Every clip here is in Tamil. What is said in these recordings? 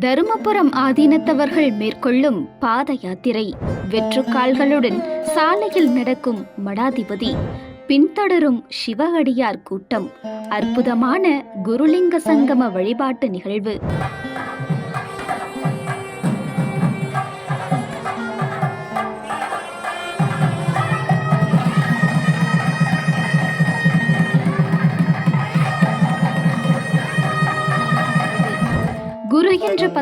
தருமபுரம் ஆதீனத்தவர்கள் மேற்கொள்ளும் பாத யாத்திரை. வெற்றுக்கால்களுடன் சாலையில் நடக்கும் மடாதிபதி பின்தொடரும் சிவகடியார் கூட்டம் அற்புதமான குருலிங்க சங்கம வழிபாட்டு நிகழ்வு.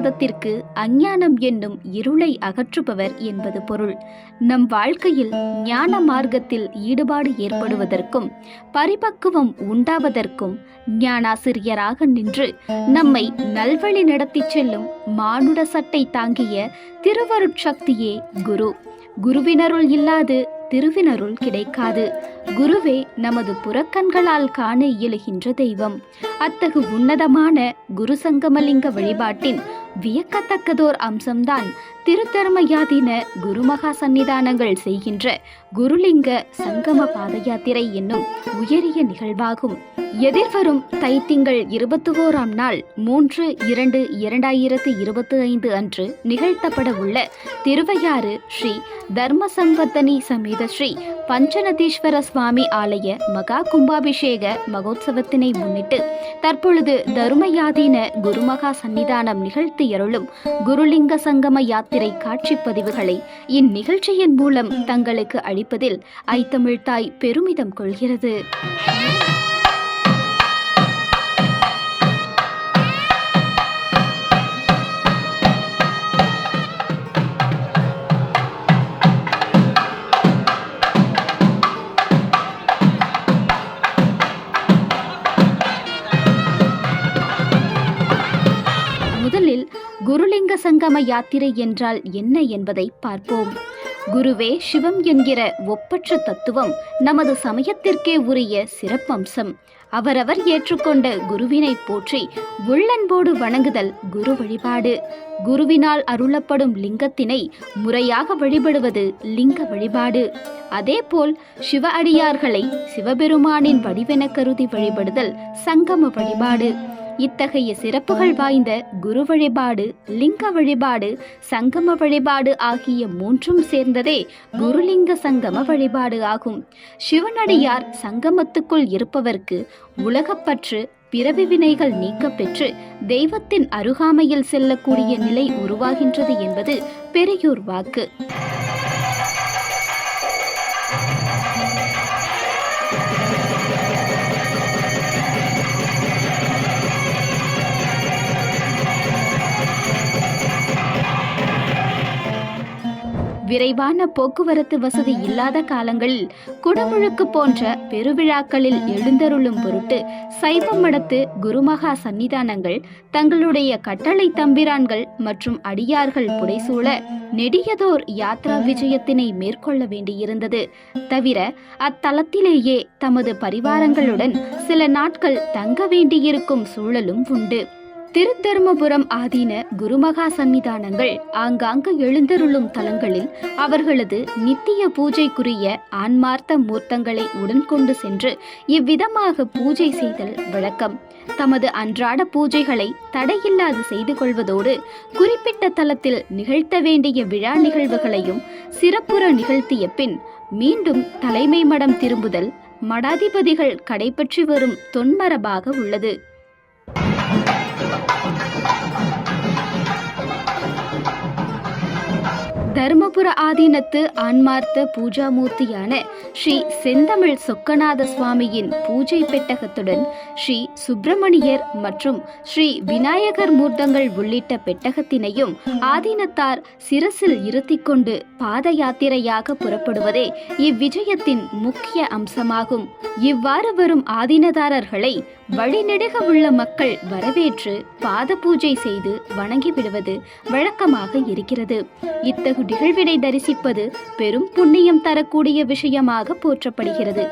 என்ற அஞ்ஞானம் என்னும் இருளை அகற்றுபவர் என்பது பொருள். நம் வாழ்க்கையில் ஞான மார்க்கத்தில் ஈடுபாடு ஏற்படுவதற்கும் பரிபக்குவம் உண்டாவதற்கும் ஞானாசிரியராக நின்று நம்மை நல்வழி நடத்திச் செல்லும் மானுட சட்டை தாங்கிய திருவருட்சக்தியே குரு. குருவினருள் இல்லாது திருவினருள் கிடைக்காது. குருவே நமது புறக்கண்களால் காண இயலுகின்ற தெய்வம். அத்தகு உன்னதமான குரு சங்கமலிங்க வழிபாட்டின் வியக்கத்தக்கதோர் அம்சம்தான். திருத்தர்மயாதீன குருமகா சன்னிதானங்கள் செய்கின்ற குருலிங்க சங்கம பாத யாத்திரை என்னும் உயரிய நிகழ்வாகும். எதிர்வரும் தைத்திங்கள் இருபத்தி ஓராம் நாள் மூன்று இரண்டு இரண்டாயிரத்து இருபத்தி ஐந்து அன்று நிகழ்த்தப்பட உள்ள திருவையாறு ஸ்ரீ தர்மசம்பத்தனி சமேத ஸ்ரீ பஞ்சநதீஸ்வர சுவாமி ஆலய மகா கும்பாபிஷேக மகோத்சவத்தினை முன்னிட்டு தற்பொழுது தர்மயாதீன குருமகா சன்னிதானம் நிகழ்த்தியருளும் குருலிங்க சங்கம யாத்திரை காட்சி பதிவுகளை இந்நிகழ்ச்சியின் மூலம் தங்களுக்கு அளிப்பதில் ஐத்தமிழ்தாய் பெருமிதம் கொள்கிறது. சங்கம யாத்திரை என்றால் என்ன என்பதை பார்ப்போம். குருவே சிவம் என்கிற ஒப்பற்ற தத்துவம் நமது சமயத்திற்கே உரிய சிறப்பம்சம். அவரவர் ஏற்றுக்கொண்ட குருவினை போற்றி உள்ளன்போடு வணங்குதல் குரு வழிபாடு. குருவினால் அருளப்படும் லிங்கத்தினை முறையாக வழிபடுவது லிங்க வழிபாடு. அதேபோல் சிவ அடியார்களை சிவபெருமானின் வடிவென கருதி வழிபடுதல் சங்கம வழிபாடு. இத்தகைய சிறப்புகள் வாய்ந்த குரு வழிபாடு லிங்க வழிபாடு சங்கம வழிபாடு ஆகிய மூன்றும் சேர்ந்ததே குருலிங்க சங்கம வழிபாடு ஆகும். சிவனடியார் சங்கமத்துக்குள் இருப்பவர்க்கு உலகப்பற்று பிறவி வினைகள் நீக்கப்பெற்று தெய்வத்தின் அருகாமையில் செல்லக்கூடிய நிலை உருவாகின்றது என்பது பெரியோர் வாக்கு. விரைவான போக்குவரத்து வசதி இல்லாத காலங்களில் குடமுழுக்கு போன்ற பெருவிழாக்களில் எழுந்தருளும் பொருட்டு சைவ மடத்து குருமகா சன்னிதானங்கள் தங்களுடைய கட்டளை தம்பிரான்கள் மற்றும் அடியார்கள் புடைசூழ நெடியதோர் யாத்ரா விஜயத்தினை மேற்கொள்ள வேண்டியிருந்தது. தவிர அத்தலத்திலேயே தமது பரிவாரங்களுடன் சில நாட்கள் தங்க வேண்டியிருக்கும் சூழலும் உண்டு. திருத்தருமபுரம் ஆதீன குருமகா சன்னிதானங்கள் ஆங்காங்கு எழுந்தருளும் தலங்களில் அவர்களது நித்திய பூஜைக்குரிய ஆன்மார்த்த மூர்த்தங்களை உடன் கொண்டு சென்று இவ்விதமாக பூஜை செய்தல் வழக்கம். தமது அன்றாட பூஜைகளை தடையில்லாது செய்து கொள்வதோடு குறிப்பிட்ட தலத்தில் நிகழ்த்த வேண்டிய விழா நிகழ்வுகளையும் சிறப்புற நிகழ்த்திய பின் மீண்டும் தலைமை மடம் திரும்புதல் மடாதிபதிகள் கடைபற்றி வரும் தொன்மரபாக உள்ளது. தருமபுர ஆதீனத்து ஆன்மார்த்த பூஜாமூர்த்தியான ஸ்ரீ செந்தமிழ் சொக்கநாத சுவாமியின் பூஜை பெட்டகத்துடன் ஸ்ரீ சுப்பிரமணியர் மற்றும் ஸ்ரீ விநாயகர் மூர்த்தங்கள் உள்ளிட்ட பெட்டகத்தினையும் ஆதீனத்தார் சிரசில் இருத்திக்கொண்டு பாத யாத்திரையாக புறப்படுவதே இவ்விஜயத்தின் முக்கிய அம்சமாகும். இவ்வாறு வரும் ஆதீனதாரர்களை வழிநெடுக உள்ள மக்கள் வரவேற்று பாத பூஜை செய்து வணங்கிவிடுவது வழக்கமாக இருக்கிறது. இத்தகு நிகழ்வினை தரிசிப்பது பெரும் புண்ணியம் தரக்கூடிய விஷயமாக போற்றப்படுகிறது.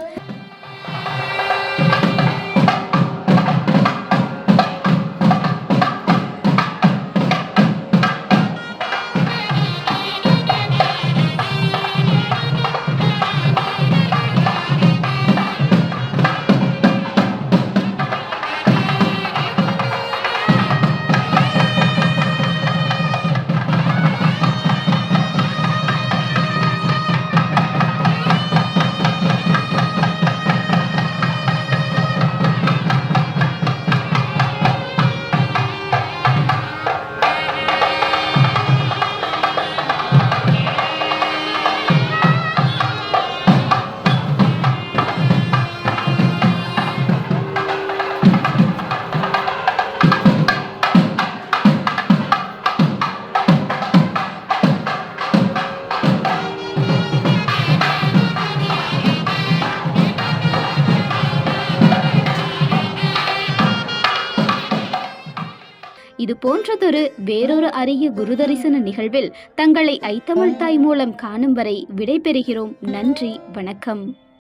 இது போன்றதொரு வேறொரு அரிய குரு தரிசன நிகழ்வில் தங்களை ஐத்தமிழ் தாய் மூலம் காணும் வரை விடைபெறுகிறோம். நன்றி வணக்கம்.